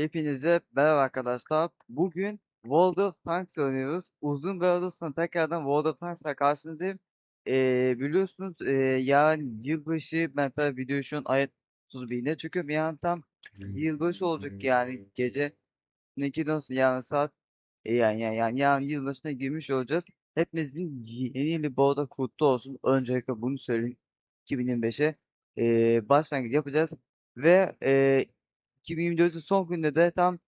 Hepinize merhaba arkadaşlar. Bugün World of Tanks oynuyoruz. Uzun bir aradan tekrardan World of Tanks'la karşınızdayım. Ee, biliyorsunuz e, yarın yılbaşı ben tabii videoyu şu an ayet 31'ine çekiyorum. Yarın tam yılbaşı olacak yani gece 12'den sonra yarın saat e, yani, yani, yani yarın yılbaşına girmiş olacağız. Hepimizin yeni yılı bu arada kutlu olsun. Öncelikle bunu söyleyeyim. 2025'e e, başlangıç yapacağız. Ve e, 2024'ün son gününde de tam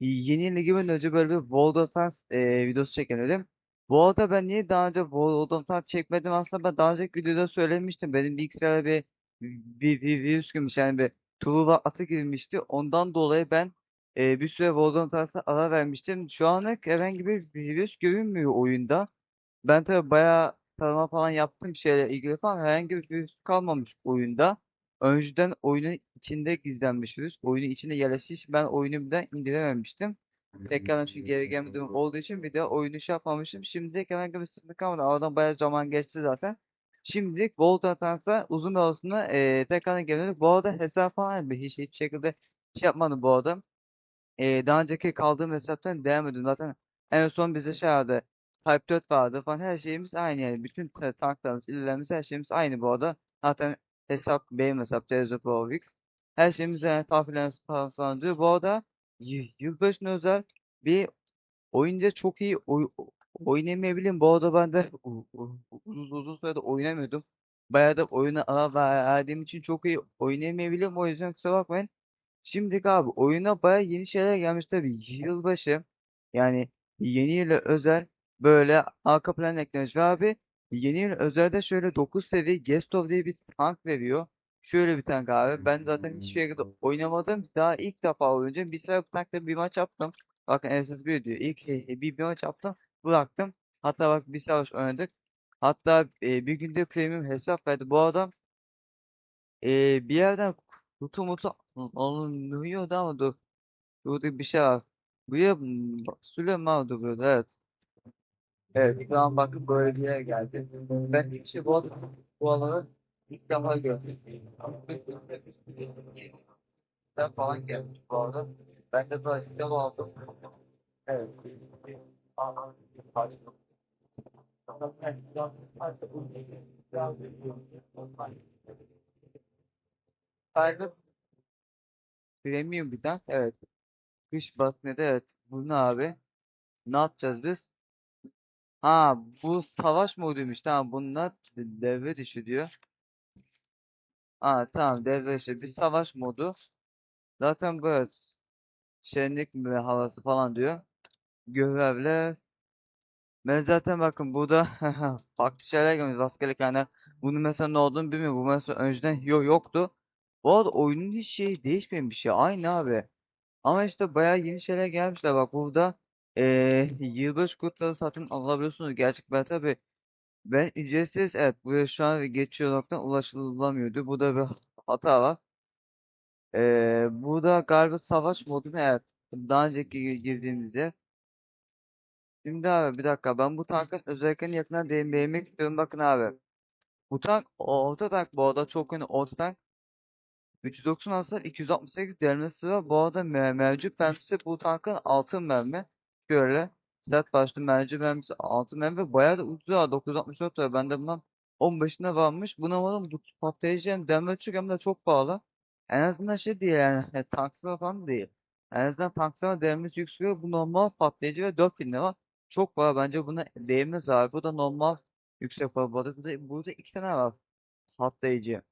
yeni yıla girmeden önce böyle bir World of Tanks e, videosu çekelim dedim. Bu arada ben niye daha önce World of Tanks çekmedim aslında ben daha önceki videoda söylemiştim. Benim bilgisayara bir, bir, bir virüs girmiş yani bir Truva atı girmişti. Ondan dolayı ben e, bir süre World of Tanks'a ara vermiştim. Şu anlık herhangi bir virüs görünmüyor oyunda. Ben tabii bayağı tarama falan yaptım şeyle ilgili falan herhangi bir virüs kalmamış oyunda. Önceden oyunun içinde gizlenmiş virüs. Oyunun içinde yerleşmiş. Ben oyunu bir de indirememiştim. Tekrardan çünkü geri gelme durumu olduğu için bir de oyunu şey yapmamışım. Şimdilik herhangi bir sıkıntı kalmadı. Aradan bayağı zaman geçti zaten. Şimdilik Volt Atans'a uzun bir arasında e, tekrardan geliyoruz. Bu arada hesap falan hiç hiçbir şekilde şey yapmadım bu arada. E, daha önceki kaldığım hesaptan devam ediyorum. Zaten en son bize şey vardı. Type 4 vardı falan her şeyimiz aynı yani. Bütün ta- tanklarımız, illerimiz her şeyimiz aynı bu arada. Zaten hesap benim hesap Terezo Pro X. Her şeyimiz yani tahvilen falan diyor. Bu arada yılbaşına özel bir oyunca çok iyi oy oynayamayabilirim. Bu arada ben de uzun uzun süredir oynamıyordum. Bayağı da oyuna ara verdiğim için çok iyi oynayamayabilirim. O yüzden kusura bakmayın. Şimdi abi oyuna bayağı yeni şeyler gelmiş tabii. Yılbaşı yani yeni yıla özel böyle arka plan eklemiş ve abi yeni özelde şöyle 9 seviye Gestov diye bir tank veriyor. Şöyle bir tank abi. Ben zaten hiçbir şekilde oynamadım. Daha ilk defa oynayacağım. Bir sefer bu tankla bir maç yaptım. Bakın SSB diyor. İlk e, bir, bir maç yaptım. Bıraktım. Hatta bak bir savaş oynadık. Hatta e, bir günde premium hesap verdi. Bu adam e, bir yerden kutu mutu alınıyordu ama dur. Burada bir şey var. Buraya Süleyman abi burada evet. Evet an bakın böyle bir yere geldi. Ben ilk şey bu, bu alanı ilk defa gördüm. Sen falan gelmiş bu arada. Ben de böyle ilk defa aldım. Evet. Saygı Premium bir tank. Evet. Kış basmede evet. Bu ne abi? Ne yapacağız biz? Ha bu savaş moduymuş. Tamam bunlar de- devre dışı diyor. Ha tamam devre dışı. Bir savaş modu. Zaten böyle şenlik mi havası falan diyor. Görevler. Ben zaten bakın burada farklı şeyler görüyoruz. Rastgele yani bunun mesela ne olduğunu bilmiyorum. Bu mesela önceden yok yoktu. Bu arada oyunun hiç şey değişmemiş ya. Aynı abi. Ama işte bayağı yeni şeyler gelmişler. Bak burada eee yılbaşı kutları satın alabiliyorsunuz. Gerçekten tabii ben ücretsiz evet buraya şu an geçiyor noktadan ulaşılamıyordu. Burada bir hata var. Eee burada galiba savaş modu mu? Evet. Daha önceki gi- girdiğimizde. Şimdi abi bir dakika ben bu tankın özelliklerini yakından değin- değinmek istiyorum. Bakın abi. Bu tank orta tank bu arada çok önemli orta tank. 390 hasar 268 delmesi var. Bu arada me- mevcut mermisi bu tankın altın mermi. Şöyle set başlı mevcut mermisi altın mermi ve bayağı da ucuz ha 964 lira. Bende bundan 15'ine varmış. Buna varım bu patlayıcı hem delme çok hem de çok pahalı. En azından şey değil yani e, tanksına falan değil. En azından tanksına delmesi yükseliyor. Bu normal patlayıcı ve 4000 lira. Çok pahalı bence buna değmez abi. Bu da normal yüksek arada Burada, burada iki tane var patlayıcı.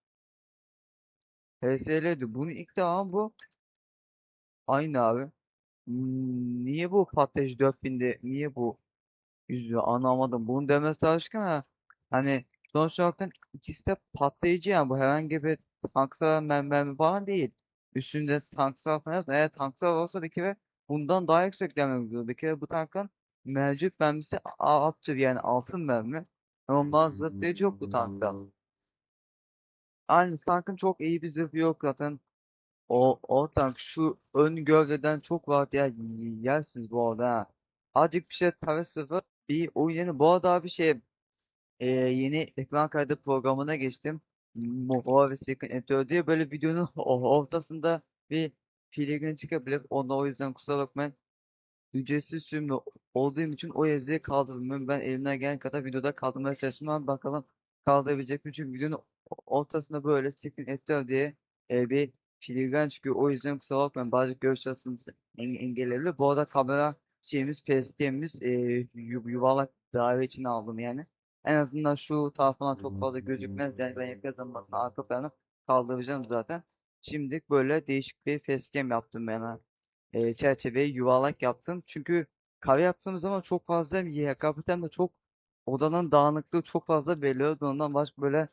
HSL'di. Bunu ilk defa bu aynı abi. Hmm, Niye bu patlayıcı 4000'de niye bu yüzüyor anlamadım. Bunu demesi çalışkan ha. Hani sonuç olarak ikisi de patlayıcı yani bu herhangi bir tanksal mermi falan değil. Üstünde tanksal falan yazmıyor. Eğer tanksal olsa bir kere bundan daha yüksek demek gerekiyor. Bir kere bu tankın mevcut mermisi A- Archer yani altın mermi. Normal zırhlayıcı yok bu tankta. Aynı tankın çok iyi bir zırhı yok zaten. O, o tank şu ön gövdeden çok rahat yer, yersiniz bu arada ha. Azıcık bir şey tara sıfır bir oyun yeni. Bu arada bir şey e, yeni ekran kaydı programına geçtim. Huawei Second Editor diye böyle videonun ortasında bir filigran çıkabilir. Onda o yüzden kusura bakmayın. Ücretsiz sürümlü olduğum için o yazıyı kaldırmıyorum. Ben elimden gelen kadar videoda kaldırmaya çalıştım ama bakalım kaldırabilecek mi? Çünkü videonun ortasında böyle screen editor diye e, bir filigran çıkıyor. O yüzden kusura bakmayın. Bazı görüş açısımız enge- engelleyebilir. Bu arada kamera şeyimiz, PST'miz e, yu- yuvarlak daire için aldım yani. En azından şu tarafından çok fazla gözükmez. Yani ben yakın zamanda arka planı kaldıracağım zaten. Şimdilik böyle değişik bir facecam yaptım ben e, çerçeveyi yuvarlak yaptım. Çünkü kare yaptığım zaman çok fazla YKP'den de çok odanın dağınıklığı çok fazla belli oldu. Ondan başka böyle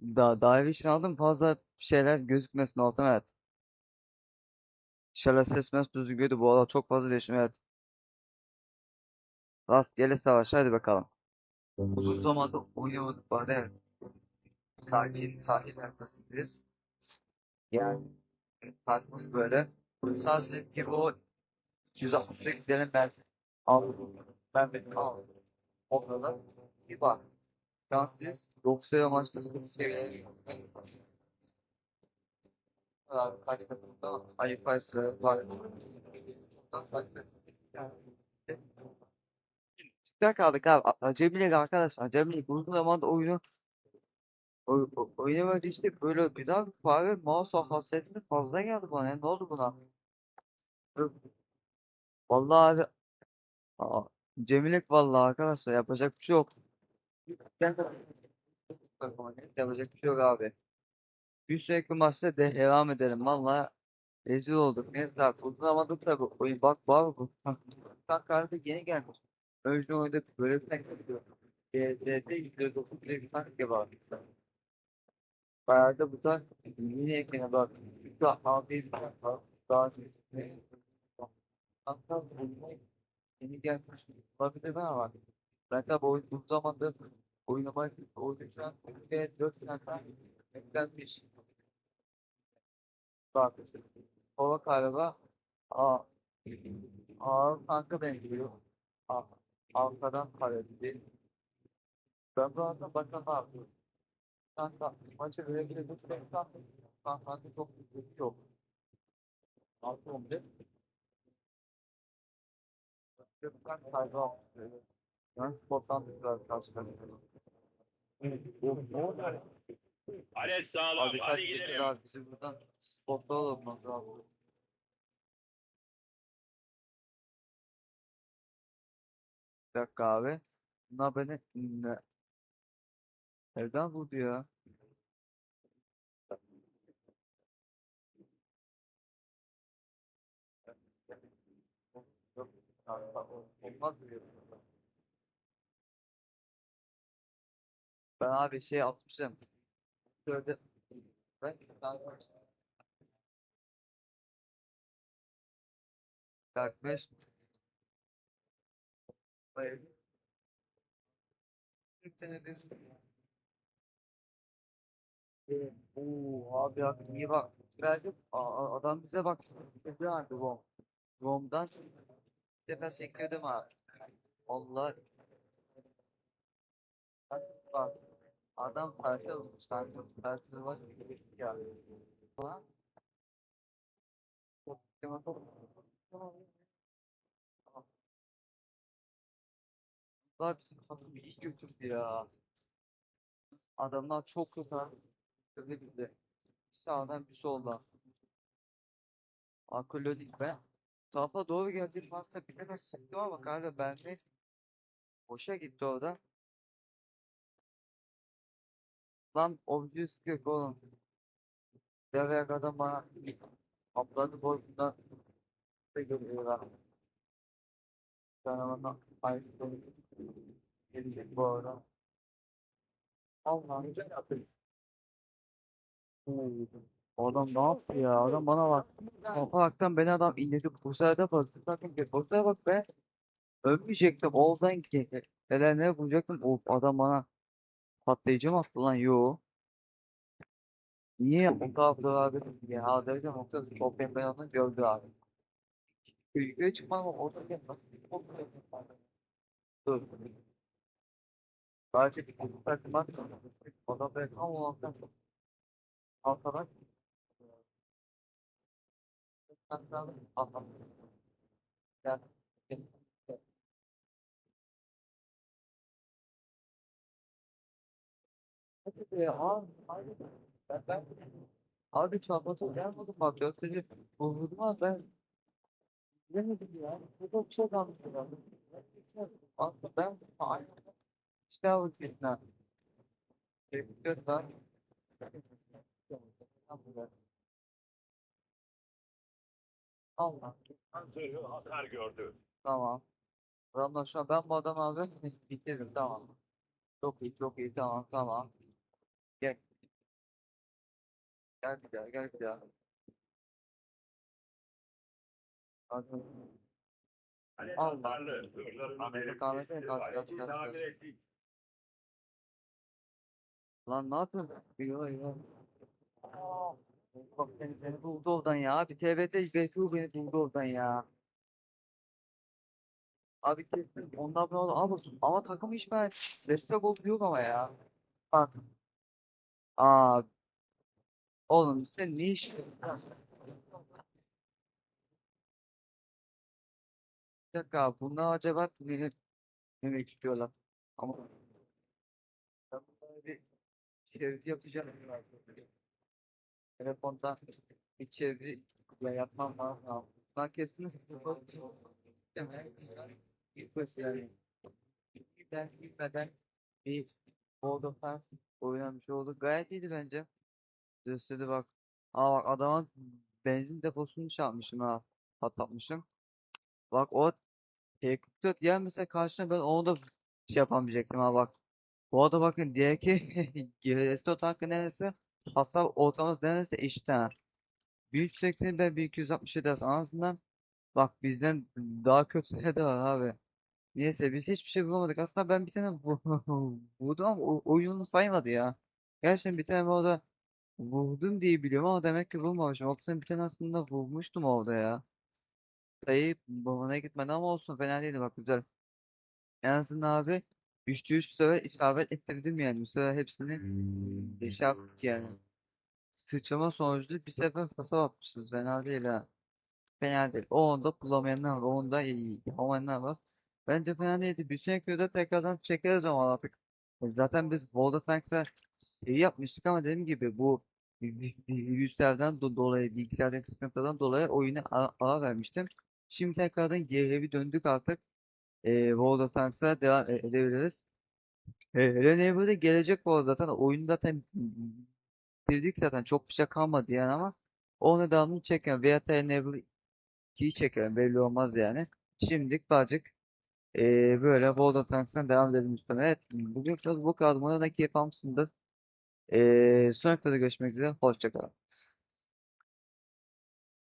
da daire için aldım fazla şeyler gözükmesin ortam evet. Şöyle ses mes düzgündü bu arada çok fazla değişim evet. Rastgele savaş hadi bakalım. Uzun zamandır oynamadık bari evet. Sakin sahil haritasındayız. Yani farklı böyle. Sadece ki o 168 derin ben aldım. Ben benim aldım. Orada da bir bak. Şanslıyız. 90 amaçlı sıkıntı seviyeleri. Kaç takımda ayıp paysı var. Çıkta kaldık abi. Acemilik arkadaş. Acemilik. Uzun zamandır oyunu oy, oy- oynamadı işte böyle bir daha fare mouse hassasiyeti fazla geldi bana. ya. Ne oldu buna? Vallahi abi Aa, Cemilik vallahi arkadaşlar yapacak bir şey yok. Ben yapacak bir şey yok abi. Bir sonraki maçta de devam edelim. Vallahi rezil olduk. Neyse abi uzun zamandır tabii oyun bak bak. Bak kartı yeni gelmiş. Önceden oyunda böyle bir tank yapıyor. DZ'de %9 bile bir tank var. Bayağı da bu da yeni eklene bak. Şu abi bir tank var. Daha ne? Hatta bulmayı yeni gelmiş. Olabilir ama. Ben tabii oyun uzun zamandır şu an ülkeye 4 tane daha eklenmiş. Bak. Hava galiba A A kanka benziyor. A arkadan karedi. Ben bu arada bakın abi. Kanka maçı verebilecek tek kanka. Kanka çok bir yok. 6 11. Ben kaybı almıştım. Ben sporttan biraz karşılaştım. Alex sağlam. Abi kaç Hadi gidelim. abi bizim buradan sportta olmamız lazım. Bir dakika abi. Bunlar beni ne? Evden vurdu ya. Olmaz diyor. Ben abi şey atmışım. Şöyle ben kanka 45 Hayır. Oo abi abi iyi bak. Verdim. Adam bize baksın. Bize verdi bom. Bomdan bir defa sektirdim abi. Allah. Bak. Adam tersi olmuş. Tersi, tersi var. Ya. Ulan. Sisteme çok. Var bizim takım bir iş götürdü ya. Adamlar çok kötü. Götürdü bizi. Bir sağdan bir soldan. Akıllodik ben. Tarafa doğru geldi. Bir tane sıktım ama kanka ben de boşa gitti orada. Lan obvious yok oğlum. Devreye kadar bana bir atladı boyundan da görüyorlar. Aynı soru gelecek bu arada. Allah'ım güzel yaptın. O Adam ne yaptı ya? Adam bana bak. Kapaktan beni adam indirdi. Bu sefer de bak. Sakın bir bu sefer bak be. Ölmeyecektim. Oradan gidecektim. Neler ne bulacaktım? Of adam bana patlayıcı mı attı lan? Yo. Niye o kadar abi ya Hazreti çok ben onu gördü abi. Yukarı çıkmam ama orada nasıl? Dur. Sadece bir kutu takmak o da ben tam olarak arkadan Tamam, tamam. Al, abi. Abi. Ben, ben Abi çarpması gelmedi bak gösterici vurdum ama ben bilemedim ya. Bu da çok anlaşılıyor. Aslında ben aynı işte o kesin Bekliyoruz lan. Allah. Zırhı hasar gördü. Tamam. Adamlar şu an ben bu adam abi bitirdim tamam. Çok iyi çok iyi tamam tamam. Gel. Gel bir daha gel bir daha. Allah. hasarlı. Zırhlarını Ahmet, belirtti. Ahmet, kaç, kaç. Lan ne yapıyorsun? Yok. Aa, Bak beni, beni buldu oradan ya. Abi TBT BFU beni buldu oradan ya. Abi kesin ondan ben oldu. Abi ama takım hiç ben destek oldu yok ama ya. Bak. Aa, oğlum sen ne iş Bir dakika bunlar acaba beni demek istiyorlar. Ama ben bunlara bir çeviri yapacağım. Telefonda bir çeviri ya yapmam lazım. Ben kesin Demek ilk yani gitmeden gitmeden bir World of Tanks oynamış olduk. Gayet iyiydi bence. Gösterdi bak. Aa bak adamın benzin deposunu çalmışım ha. Patlatmışım. Bak o T44 gelmese karşına ben onu da şey yapamayacaktım ha bak. Bu arada bakın diğer ki GS4 tankı neresi? Hasar ortalaması neresi eşit ha. 180 ben 1267 arasından bak bizden daha kötüleri de var abi. Neyse biz hiçbir şey bulamadık. Aslında ben bir tane vurdum ama o- oyunu saymadı ya. Gerçekten bir tane orada vurdum diye biliyorum ama demek ki vurmamışım. Yoksa bir tane aslında vurmuştum orada ya. Sayı babana gitmedi ama olsun fena değildi bak güzel. En azından abi 3'te 3 bu sefer isabet ettirdim yani. Bu sefer hepsini e, şey yaptık yani. Sıçrama sonucu bir sefer pasa atmışız. Fena değil ha. Fena değil. O onda bulamayanlar var. O onda iyi yapamayanlar var. Bence fena değildi. Bir sonraki tekrardan çekeriz ama artık. E, Zaten biz World of Tanks'a iyi yapmıştık ama dediğim gibi bu virüslerden do- dolayı, bilgisayardaki sıkıntılardan dolayı oyunu ara, ara vermiştim. Şimdi tekrardan geri bir döndük artık. E, World of Tanks'a devam e- edebiliriz. E, Renewables gelecek bu arada zaten. Oyunu zaten bitirdik zaten. Çok bir şey kalmadı yani ama onun devamını çekelim. Veya da Enable 2'yi çekelim. Belli olmaz yani. Şimdilik birazcık eee, böyle World of Tanks'tan devam edelim lütfen. Evet. Bugün biraz bu. Umarım da keyif almışsındır. Eee sonraki videoda görüşmek üzere. Hoşçakalın.